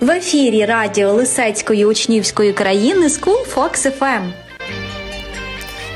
В ефірі радіо Лисецької учнівської країни School Fox FM.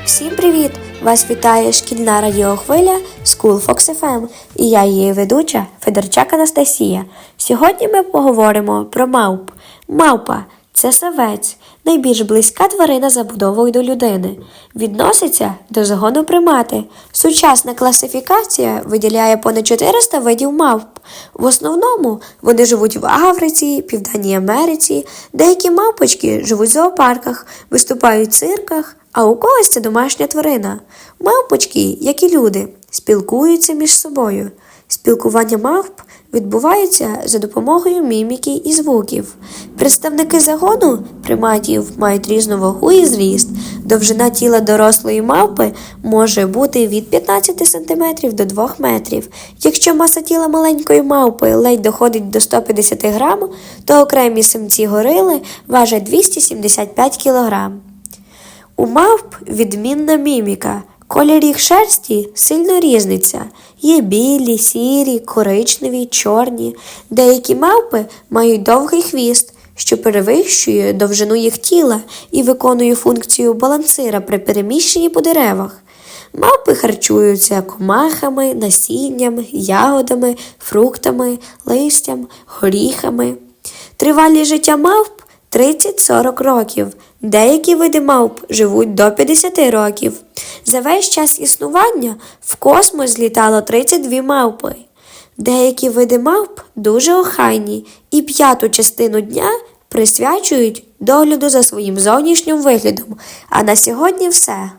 Всім привіт! Вас вітає шкільна радіохвиля School Fox FM і я її ведуча Федорчак Анастасія. Сьогодні ми поговоримо про мавп. Мавпа це савець, найбільш близька тварина забудовою до людини. Відноситься до загону примати. Сучасна класифікація виділяє понад 400 видів мавп. В основному вони живуть в Африці, Південній Америці. Деякі мавпочки живуть в зоопарках, виступають в цирках, а у когось це домашня тварина. Мавпочки, як і люди, спілкуються між собою. Спілкування мавп відбувається за допомогою міміки і звуків. Представники загону приматів мають різну вагу і зріст. Довжина тіла дорослої мавпи може бути від 15 см до 2 метрів. Якщо маса тіла маленької мавпи ледь доходить до 150 грам, то окремі самці горили важать 275 кг. У мавп відмінна міміка. Колір їх шерсті сильно різниця. Є білі, сірі, коричневі, чорні. Деякі мавпи мають довгий хвіст, що перевищує довжину їх тіла і виконує функцію балансира при переміщенні по деревах. Мавпи харчуються комахами, насінням, ягодами, фруктами, листям, горіхами. Тривалість життя мавп 30-40 років. Деякі види мавп живуть до 50 років. За весь час існування в космос злітало 32 мавпи. Деякі види мавп дуже охайні і п'яту частину дня присвячують догляду за своїм зовнішнім виглядом. А на сьогодні все.